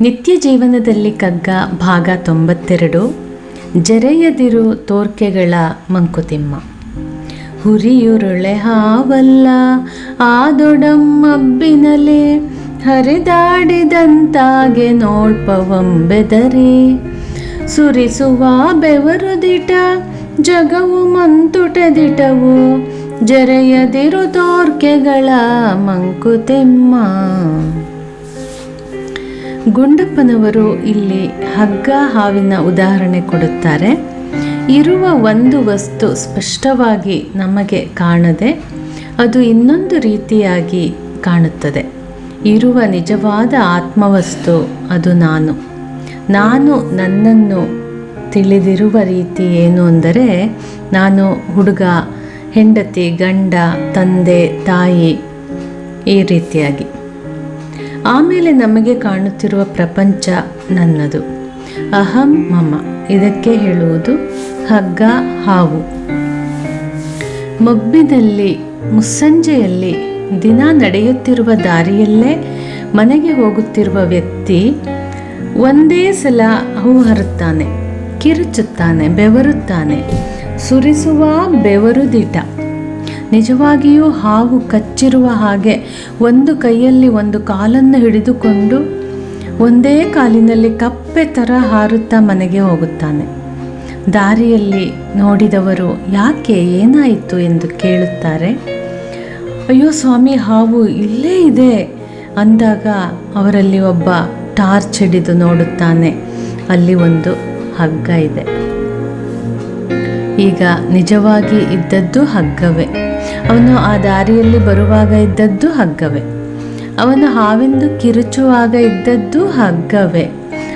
ನಿತ್ಯ ಜೀವನದಲ್ಲಿ ಕಗ್ಗ ಭಾಗ ತೊಂಬತ್ತೆರಡು, ಜರೆಯದಿರು ತೋರ್ಕೆಗಳ ಮಂಕುತಿಮ್ಮ. ಹುರಿಯುರುಳೆ ಹಾವಲ್ಲ ಆದೊಡಮ್ಮಬ್ಬಿನಲೆ ಹರಿದಾಡಿದಂತಾಗೆ ನೋಡ್ಪವಂಬೆದರಿ ಸುರಿಸುವ ಬೆವರುದಿಟ ಜಗವು ಮಂತುಟದಿಟವು, ಜರೆಯದಿರು ತೋರ್ಕೆಗಳ ಮಂಕುತಿಮ್ಮ. ಗುಂಡಪ್ಪನವರು ಇಲ್ಲಿ ಹಗ್ಗ ಹಾವಿನ ಉದಾಹರಣೆ ಕೊಡುತ್ತಾರೆ. ಇರುವ ಒಂದು ವಸ್ತು ಸ್ಪಷ್ಟವಾಗಿ ನಮಗೆ ಕಾಣದೆ, ಅದು ಇನ್ನೊಂದು ರೀತಿಯಾಗಿ ಕಾಣುತ್ತದೆ. ಇರುವ ನಿಜವಾದ ಆತ್ಮವಸ್ತು ಅದು ನಾನು. ನಾನು ನನ್ನನ್ನು ತಿಳಿದಿರುವ ರೀತಿ ಏನು ಅಂದರೆ, ನಾನು ಹುಡುಗ, ಹೆಂಡತಿ, ಗಂಡ, ತಂದೆ, ತಾಯಿ ಈ ರೀತಿಯಾಗಿ. ಆಮೇಲೆ ನಮಗೆ ಕಾಣುತ್ತಿರುವ ಪ್ರಪಂಚ ನನ್ನದು. ಅಹಂ ಮಮ. ಇದಕ್ಕೆ ಹೇಳುವುದು ಹಗ್ಗ ಹಾವು. ಮಬ್ಬಿನಲ್ಲಿ, ಮುಸ್ಸಂಜೆಯಲ್ಲಿ, ದಿನ ನಡೆಯುತ್ತಿರುವ ದಾರಿಯಲ್ಲೇ ಮನೆಗೆ ಹೋಗುತ್ತಿರುವ ವ್ಯಕ್ತಿ ಒಂದೇ ಸಲ ಹೂ ಹರುತ್ತಾನೆ, ಕಿರುಚುತ್ತಾನೆ, ಬೆವರುತ್ತಾನೆ, ಸುರಿಸುವ ಬೆವರುದಿಟ. ನಿಜವಾಗಿಯೂ ಹಾವು ಕಚ್ಚಿರುವ ಹಾಗೆ ಒಂದು ಕೈಯಲ್ಲಿ ಒಂದು ಕಾಲನ್ನು ಹಿಡಿದುಕೊಂಡು ಒಂದೇ ಕಾಲಿನಲ್ಲಿ ಕಪ್ಪೆ ಥರ ಹಾರುತ್ತಾ ಮನೆಗೆ ಹೋಗುತ್ತಾನೆ. ದಾರಿಯಲ್ಲಿ ನೋಡಿದವರು, ಯಾಕೆ ಏನಾಯಿತು? ಎಂದು ಕೇಳುತ್ತಾರೆ. ಅಯ್ಯೋ ಸ್ವಾಮಿ, ಹಾವು ಇಲ್ಲೇ ಇದೆ, ಅಂದಾಗ ಅವರಲ್ಲಿ ಒಬ್ಬ ಟಾರ್ಚ್ ಹಿಡಿದು ನೋಡುತ್ತಾನೆ. ಅಲ್ಲಿ ಒಂದು ಹಗ್ಗ ಇದೆ. ಈಗ ನಿಜವಾಗಿ ಇದ್ದದ್ದು ಹಗ್ಗವೇ. ಅವನು ಆ ದಾರಿಯಲ್ಲಿ ಬರುವಾಗ ಇದ್ದದ್ದು ಹಗ್ಗವೇ. ಅವನು ಹಾವೆಂದು ಕಿರುಚುವಾಗ ಇದ್ದದ್ದು ಹಗ್ಗವೇ.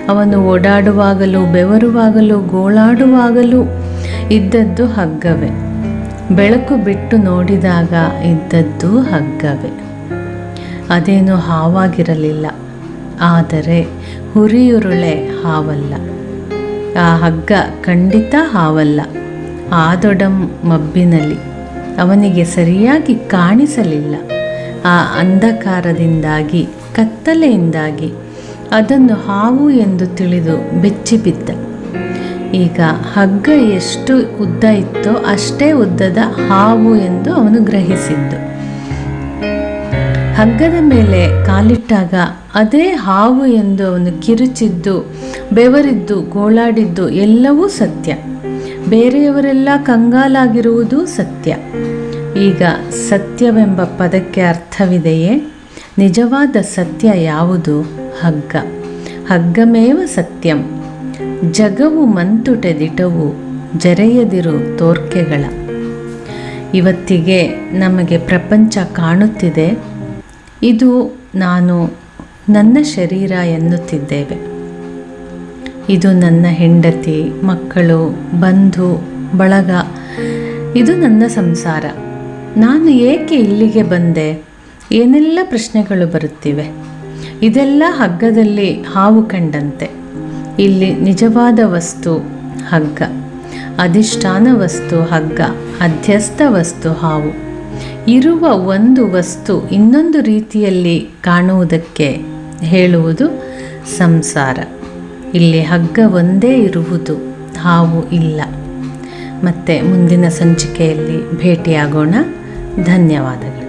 ಅವನು ಓಡಾಡುವಾಗಲೂ, ಬೆವರುವಾಗಲೂ, ಗೋಳಾಡುವಾಗಲೂ ಇದ್ದದ್ದು ಹಗ್ಗವೇ. ಬೆಳಕು ಬಿಟ್ಟು ನೋಡಿದಾಗ ಇದ್ದದ್ದು ಹಗ್ಗವೇ. ಅದೇನು ಹಾವಾಗಿರಲಿಲ್ಲ. ಆದರೆ ಹುರಿಯುರುಳೆ ಹಾವಲ್ಲ. ಆ ಹಗ್ಗ ಖಂಡಿತ ಹಾವಲ್ಲ. ಆದೊಡಂ ಮಬ್ಬಿನಲ್ಲಿ. ಅವನಿಗೆ ಸರಿಯಾಗಿ ಕಾಣಿಸಲಿಲ್ಲ. ಆ ಅಂಧಕಾರದಿಂದಾಗಿ, ಕತ್ತಲೆಯಿಂದಾಗಿ ಅದನ್ನು ಹಾವು ಎಂದು ತಿಳಿದು ಬೆಚ್ಚಿಬಿದ್ದ. ಈಗ ಹಗ್ಗ ಎಷ್ಟು ಉದ್ದ ಇತ್ತೋ ಅಷ್ಟೇ ಉದ್ದದ ಹಾವು ಎಂದು ಅವನು ಗ್ರಹಿಸಿದ್ದು. ಹಗ್ಗದ ಮೇಲೆ ಕಾಲಿಟ್ಟಾಗ ಅದೇ ಹಾವು ಎಂದು ಅವನು ಕಿರುಚಿದ್ದು, ಬೆವರಿದ್ದು, ಗೋಳಾಡಿದ್ದು ಎಲ್ಲವೂ ಸತ್ಯ. ಬೇರೆಯವರೆಲ್ಲ ಕಂಗಾಲಾಗಿರುವುದು ಸತ್ಯ. ಈಗ ಸತ್ಯವೆಂಬ ಪದಕ್ಕೆ ಅರ್ಥವಿದೆಯೇ? ನಿಜವಾದ ಸತ್ಯ ಯಾವುದು? ಹಗ್ಗ. ಹಗ್ಗಮೇವ ಸತ್ಯಂ. ಜಗವು ಮಂತುಟೆದಿಟವು, ಜರೆಯದಿರು ತೋರ್ಕೆಗಳ. ಇವತ್ತಿಗೆ ನಮಗೆ ಪ್ರಪಂಚ ಕಾಣುತ್ತಿದೆ. ಇದು ನಾನು ನನ್ನ ಶರೀರ ಎನ್ನುತ್ತಿದ್ದೇವೆ. ಇದು ನನ್ನ ಹೆಂಡತಿ, ಮಕ್ಕಳು, ಬಂಧು, ಬಳಗ. ಇದು ನನ್ನ ಸಂಸಾರ. ನಾನು ಏಕೆ ಇಲ್ಲಿಗೆ ಬಂದೆ? ಏನೆಲ್ಲ ಪ್ರಶ್ನೆಗಳು ಬರುತ್ತಿವೆ? ಇದೆಲ್ಲ ಹಗ್ಗದಲ್ಲಿ ಹಾವು ಕಂಡಂತೆ. ಇಲ್ಲಿ ನಿಜವಾದ ವಸ್ತು ಹಗ್ಗ. ಅಧಿಷ್ಠಾನ ವಸ್ತು ಹಗ್ಗ. ಅಧ್ಯಸ್ಥ ವಸ್ತು ಹಾವು. ಇರುವ ಒಂದು ವಸ್ತು ಇನ್ನೊಂದು ರೀತಿಯಲ್ಲಿ ಕಾಣುವುದಕ್ಕೆ ಹೇಳುವುದು ಸಂಸಾರ. ಇಲ್ಲಿ ಹಗ್ಗ ಒಂದೇ ಇರುವುದು ಹಾವು ಇಲ್ಲ. ಮತ್ತೆ ಮುಂದಿನ ಸಂಚಿಕೆಯಲ್ಲಿ ಭೇಟಿಯಾಗೋಣ. ಧನ್ಯವಾದಗಳು.